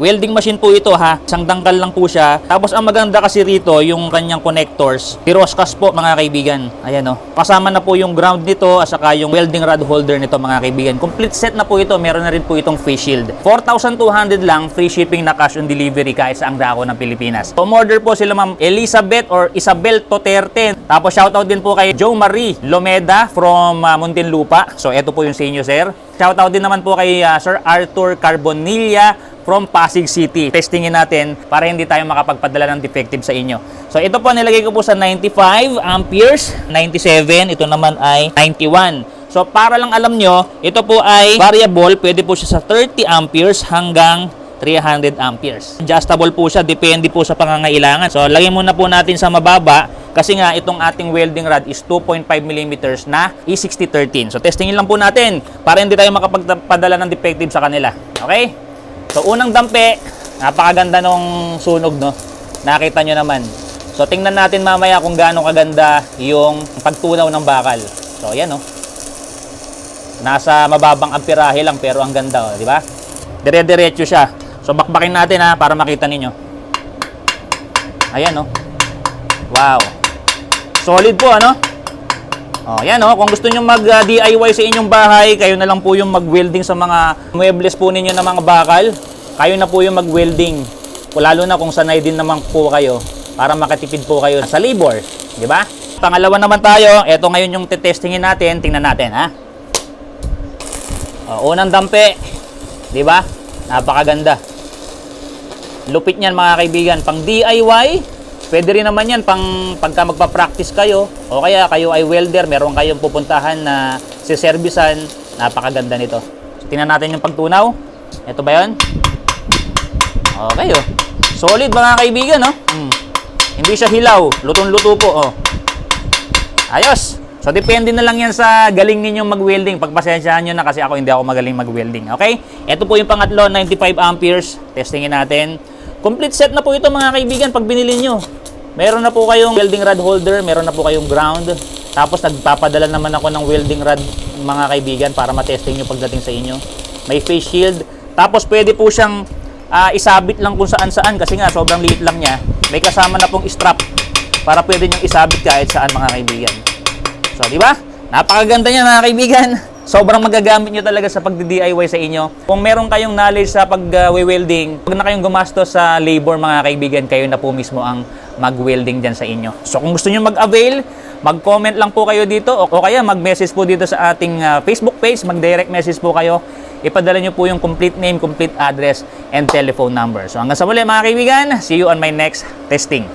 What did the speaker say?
Welding machine po ito ha. Isang dangkal lang po siya. Tapos ang maganda kasi rito, yung kanyang connectors. Piroscas po mga kaibigan. Ayan o. Kasama na po yung ground nito at saka yung welding rod holder nito mga kaibigan. Complete set na po ito. Meron na rin po itong face shield. 4,200 lang free shipping na cash on delivery kahit saang dako ng Pilipinas. Umorder po sila ma'am Elizabeth or Isabel Toterte. Tapos shoutout din po kay Joe Marie Lomeda from uh, Muntinlupa. So ito po yung sa inyo sir. Shoutout din naman po kay uh, Sir Arthur Carbonilla from Pasig City. Testingin natin para hindi tayo makapagpadala ng defective sa inyo. So ito po nilagay ko po sa 95 amperes, 97, ito naman ay 91. So para lang alam nyo, ito po ay variable, pwede po siya sa 30 amperes hanggang 300 amperes. Adjustable po siya, depende po sa pangangailangan. So lagyan muna po natin sa mababa kasi nga itong ating welding rod is 2.5 mm na E6013. So testingin lang po natin para hindi tayo makapagpadala ng defective sa kanila. Okay? So unang dampe, napakaganda nung sunog no. Nakita nyo naman. So tingnan natin mamaya kung gaano kaganda yung pagtunaw ng bakal. So ayan no. Nasa mababang amperahe lang pero ang ganda oh, di ba? Dire-diretso siya. So bakbakin natin ha para makita ninyo. Ayan no. Wow. Solid po ano? Oh, yan oh, kung gusto niyo mag uh, DIY sa inyong bahay, kayo na lang po yung mag-welding sa mga muebles po ninyo ng mga bakal. Kayo na po yung mag-welding. Lalo na kung sanay din naman po kayo para makatipid po kayo sa labor, di ba? Pangalawa naman tayo, ito ngayon yung tetestingin natin, tingnan natin ha. Oh, unang dampe, di ba? Napakaganda. Lupit niyan mga kaibigan, pang DIY, Pwede rin naman yan pang pagka magpa-practice kayo o kaya kayo ay welder, meron kayong pupuntahan na siservisan, napakaganda nito. So, tingnan natin yung pagtunaw. Ito ba yun? Okay oh. Solid mga kaibigan no? Hmm. Hindi siya hilaw, lutong-luto po oh. Ayos. So depende na lang yan sa galing ninyong mag-welding. Pagpasensyahan nyo na kasi ako hindi ako magaling mag-welding. Okay? Ito po yung pangatlo, 95 amperes. Testingin natin. Complete set na po ito mga kaibigan pag binili nyo. Meron na po kayong welding rod holder, meron na po kayong ground. Tapos nagpapadala naman ako ng welding rod mga kaibigan para matesting nyo pagdating sa inyo. May face shield. Tapos pwede po siyang ah, isabit lang kung saan saan kasi nga sobrang liit lang niya. May kasama na pong strap para pwede nyo isabit kahit saan mga kaibigan. So, di ba? Napakaganda niya mga kaibigan. Sobrang magagamit nyo talaga sa pagdi-DIY sa inyo. Kung meron kayong knowledge sa pag-welding, huwag na kayong gumastos sa labor mga kaibigan, kayo na po mismo ang mag-welding dyan sa inyo. So kung gusto nyo mag-avail, mag-comment lang po kayo dito o, o kaya mag-message po dito sa ating ah, Facebook page, mag-direct message po kayo. Ipadala nyo po yung complete name, complete address, and telephone number. So hanggang sa muli mga kaibigan, see you on my next testing.